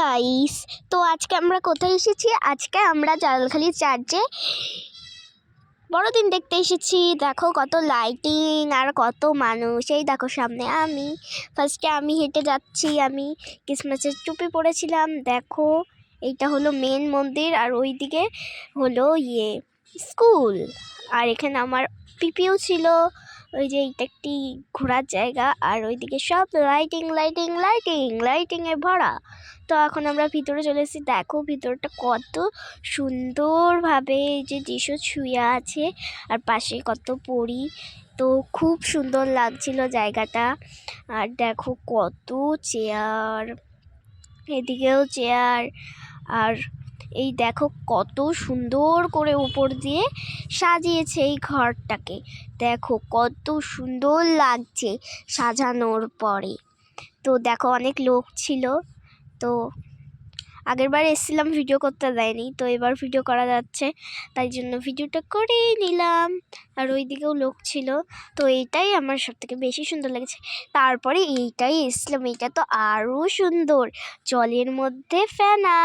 Guys তো আজকে আমরা কোথায় এসেছি? আজকে আমরা জালখালি চার্চে বড়দিন দেখতে এসেছি। দেখো কত লাইটিং আর কত মানুষ। এই দেখো সামনে আমি। ফার্স্টে আমি হেঁটে যাচ্ছি। আমি ক্রিসমাসের টুপি পরেছিলাম দেখো, এইটা হলো মেন মন্দির আর ওইদিকে হলো ইয়ে স্কুল আর এখানে আমার পিপিও ছিল। ওই যে এইটা একটি ঘোরার জায়গা, আর ওইদিকে সব লাইটিং লাইটিং লাইটিং লাইটিংয়ে ভরা। তো এখন আমরা ভিতরে চলে এসেছি। দেখো ভিতরটা কত সুন্দরভাবে যে যিশু শুয়ে আছে, আর পাশে কত পরি। তো খুব সুন্দর লাগছিল জায়গাটা। আর দেখো কত চেয়ার এদিকেও চেয়ার আর এই দেখো কত সুন্দর করে উপর দিয়ে সাজিয়েছে এই ঘরটাকে। দেখো কত সুন্দর লাগছে সাজানোর পরে। তো দেখো অনেক লোক ছিল। তো আগের বার এসেছিলাম, ভিডিও করতে দেয়নি। তো এবার ভিডিও করা যাচ্ছে। তাই জন্য ভিডিওটা করেই নিলাম। আর ওই দিকেও লোক ছিল। তো এইটাই আমার সব থেকে বেশি সুন্দর লেগেছে। তারপরে এইটাই এসেছিলাম। এইটা তো আরও সুন্দর। জলের মধ্যে ফেনা।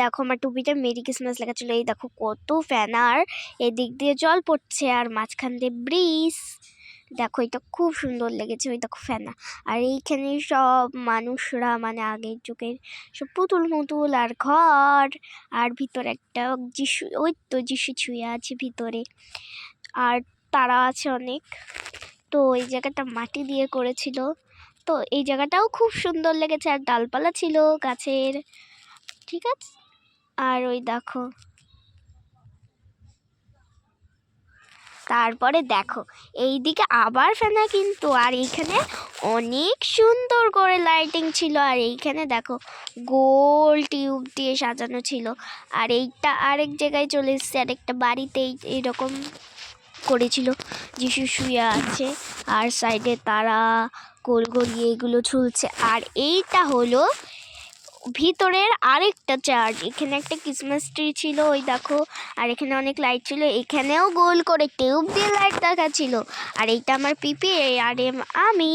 দেখো আমার টুপিটা মেরি ক্রিসমাস লেখা ছিল এই দেখো কত ফ্যানার এদিক দিয়ে জল পড়ছে আর মাঝখান দিয়ে ব্রিজ। দেখো, এটা খুব সুন্দর লেগেছে ওই দেখো ফ্যানা আর এইখানে সব মানুষরা মানে আগের যুগের সব পুতুল মুতুল আর ঘর। আর ভিতরে একটা যিশু, ওই তো যিশু ছুঁয়ে আছে ভিতরে। আর তারা আছে অনেক। তো এই জায়গাটা মাটি দিয়ে করেছিল। তো এই জায়গাটাও খুব সুন্দর লেগেছে। আর ডালপালা ছিল গাছের। ঠিক আছে? আর ওই দেখো। তারপরে দেখো এই দিকে আবার ফেনা কিন্তু, আর এইখানে অনেক সুন্দর করে লাইটিং ছিল, আর এইখানে দেখো গোল টিউব দিয়ে সাজানো ছিল। আর এইটা আরেক জায়গায় চলে এসছে, আরেকটা বাড়িতে এইরকম করেছিল। যিশু শুয়ে আছে, আর সাইডে তারা গোল গলিয়ে এগুলো ঝুলছে। আর এইটা হলো ভিতরের আরেকটা চার্চ। এখানে একটা ক্রিসমাস ট্রি ছিল, ওই দেখো। আর এখানে অনেক লাইট ছিল, এখানেও গোল করে টিউব দিয়ে লাইট দেখাচ্ছিল। আর এইটা আমার পিপি আর এম আমি।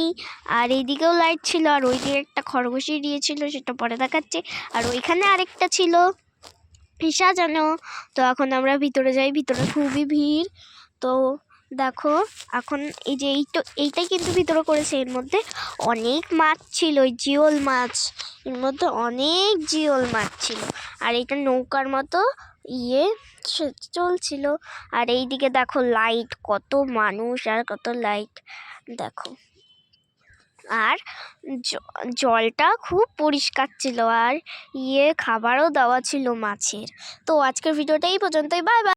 আর এইদিকেও লাইট ছিল, আর ওই দিকে একটা খরগোশি দিয়েছিল, সেটা পরে দেখাচ্ছে। আর ওইখানে আরেকটা ছিল সাজানো তো এখন আমরা ভিতরে যাই, ভিতরে খুবই ভিড়। তো দেখো, এখন এই যে এইটা, এইটাই কিন্তু ভিতরে করেছে। এর মধ্যে অনেক মাছ ছিল, ওই জিওল মাছ। এর মধ্যে অনেক জিওল মাছ ছিল। আর এটা নৌকার মতো ইয়ে চলছিল। আর এইদিকে দেখো লাইট কত মানুষ আর কত লাইট দেখো। আর জলটা খুব পরিষ্কার ছিল আর ইয়ে খাবারও দেওয়া ছিল মাছের। তো আজকের ভিডিওটা এই পর্যন্তই বাই বাই